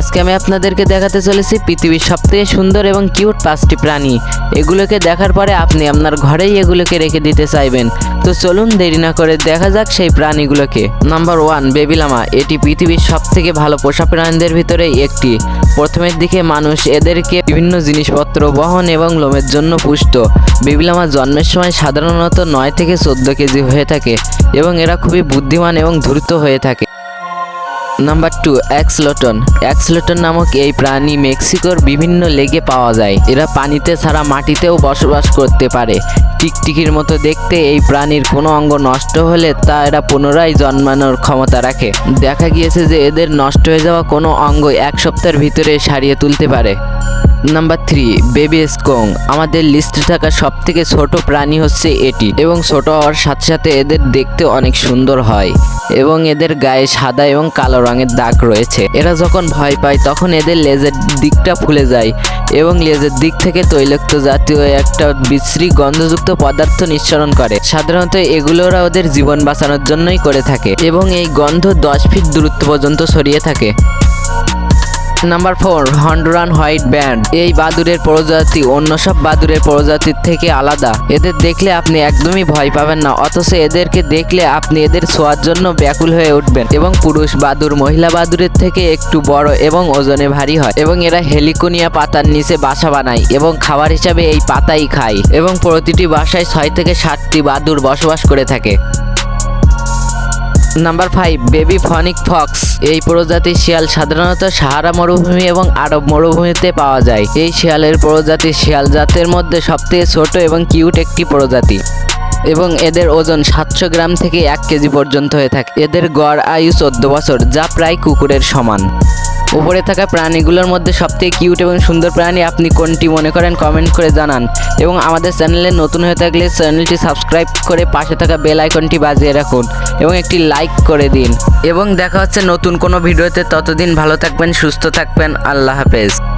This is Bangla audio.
আজকে আমি আপনাদেরকে দেখাতে চলেছি পৃথিবীর সবথেকে সুন্দর এবং কিউট পাঁচটি প্রাণী। এগুলোকে দেখার পরে আপনি আপনার ঘরেই এগুলোকে রেখে দিতে চাইবেন। তো চলুন দেরি না করে দেখা যাক সেই প্রাণীগুলোকে। নাম্বার ওয়ান বেবিলামা এটি পৃথিবীর সব থেকে ভালো পোষা প্রাণীদের ভিতরে একটি। প্রথমের দিকে মানুষ এদেরকে বিভিন্ন জিনিসপত্র, বহন এবং লোমের জন্য পুষ্ট। বেবিলামা জন্মের সময় সাধারণত নয় থেকে চোদ্দ কেজি হয়ে থাকে এবং এরা খুবই বুদ্ধিমান এবং দ্রুত হয়ে থাকে। নাম্বার টু অ্যাক্সলোটন অ্যাক্সলোটন নামক এই প্রাণী মেক্সিকোর বিভিন্ন লেগে পাওয়া যায়। এরা পানিতে ছাড়া মাটিতেও বসবাস করতে পারে। টিকটিকির মতো দেখতে এই প্রাণীর কোনো অঙ্গ নষ্ট হলে তা এরা পুনরায় জন্মানোর ক্ষমতা রাখে। দেখা গিয়েছে যে এদের নষ্ট হয়ে যাওয়া কোনো অঙ্গ এক সপ্তাহের ভিতরে সারিয়ে তুলতে পারে। নাম্বার থ্রি বেবি স্কং আমাদের লিস্টে থাকা সব থেকে ছোট প্রাণী হচ্ছে এটি এবং ছোট হওয়ার সাথে সাথে এদের দেখতে অনেক সুন্দর হয় এবং এদের গায়ে সাদা এবং কালো রঙের দাগ রয়েছে। এরা যখন ভয় পায়, তখন এদের লেজের দিকটা ফুলে যায় এবং লেজের দিক থেকে তৈলাক্ত জাতীয় একটা বিশ্রী গন্ধযুক্ত পদার্থ নিঃসরণ করে। সাধারণত এগুলোরা ওদের জীবন বাঁচানোর জন্যই করে থাকে এবং এই গন্ধ দশ ফিট দূরত্ব পর্যন্ত ছড়িয়ে থাকে। Number four Honduran white bat এই বাদুরের প্রজাতি অন্য সব বাদুরের প্রজাতির থেকে আলাদা। এদের দেখলে আপনি একদমই ভয় পাবেন না, অথচ এদেরকে দেখলে আপনি এদের ছোঁয়ার জন্য ব্যাকুল হয়ে উঠবেন। এবং পুরুষ বাদুর মহিলা বাদুরের থেকে একটু বড় এবং ওজনে ভারী হয়। এবং এরা হেলিকোনিয়া পাতার নিচে বাসা বানায় এবং খাবার হিসাবে এই পাতাই খায়। এবং প্রতিটি বাসায় ছয় থেকে সাতটি বাদুর বসবাস করে থাকে। Number five baby fennec fox এই প্রজাতির শিয়াল সাধারণত সাহারা মরুভূমি এবং আরব মরুভূমিতে পাওয়া যায়। এই শিয়ালের প্রজাতি শিয়াল জাতের মধ্যে সবথেকে ছোট এবং কিউট একটি প্রজাতি। এবং এদের ওজন সাতশো গ্রাম থেকে এক কেজি পর্যন্ত হয়ে থাকে। এদের গড় আয়ু চোদ্দ বছর, যা প্রায় কুকুরের সমান। উপরে থাকা প্রাণীগুলোর মধ্যে সবথেকে কিউট এবং সুন্দর প্রাণী আপনি কোনটি মনে করেন কমেন্ট করে জানান। এবং আমাদের চ্যানেলে নতুন হয়ে থাকলে চ্যানেলটি সাবস্ক্রাইব করে পাশে থাকা বেল আইকনটি বাজিয়ে রাখুন এবং একটি লাইক করে দিন। এবং দেখা হচ্ছে নতুন কোনো ভিডিওতে ততদিন ভালো থাকবেন, সুস্থ থাকবেন। আল্লাহ হাফেজ।